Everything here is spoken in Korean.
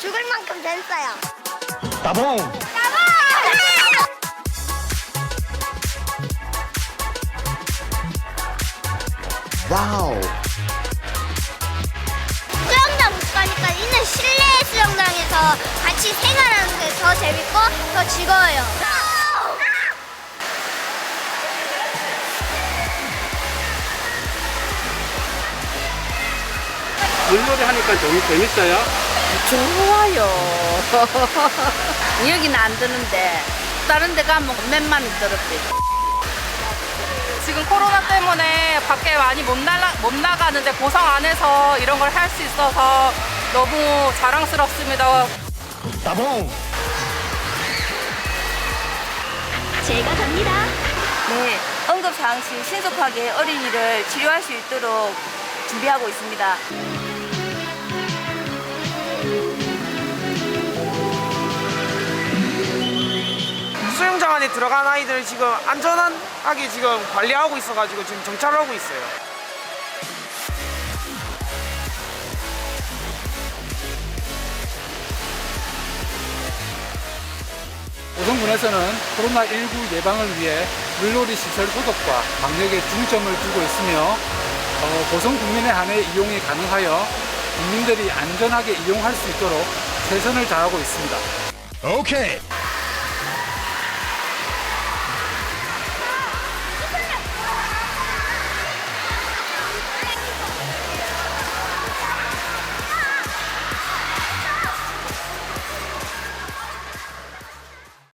죽을 만큼 재밌어요. 따봉 와우 수영장 못 가니까 있는 실내 수영장에서 같이 생활하는 게 더 재밌고 더 즐거워요. 물놀이 하니까 좀 재밌어요. 좋아요. 여기는 안 드는데 다른 데 가면 몇만 원 들었대. 지금 코로나 때문에 밖에 많이 못, 나가, 못 나가는데 고성 안에서 이런 걸 할 수 있어서 너무 자랑스럽습니다. 따봉 제가 갑니다. 네, 응급상황 시 신속하게 어린이를 치료할 수 있도록 준비하고 있습니다. 안에 들어간 아이들 지금 안전하게 지금 관리하고 있어가지고 지금 정찰하고 있어요. 고성군에서는 코로나19 예방을 위해 물놀이 시설 소독과 방역에 중점을 두고 있으며 어, 고성 국민에 한해 이용이 가능하여 국민들이 안전하게 이용할 수 있도록 최선을 다하고 있습니다. 오케이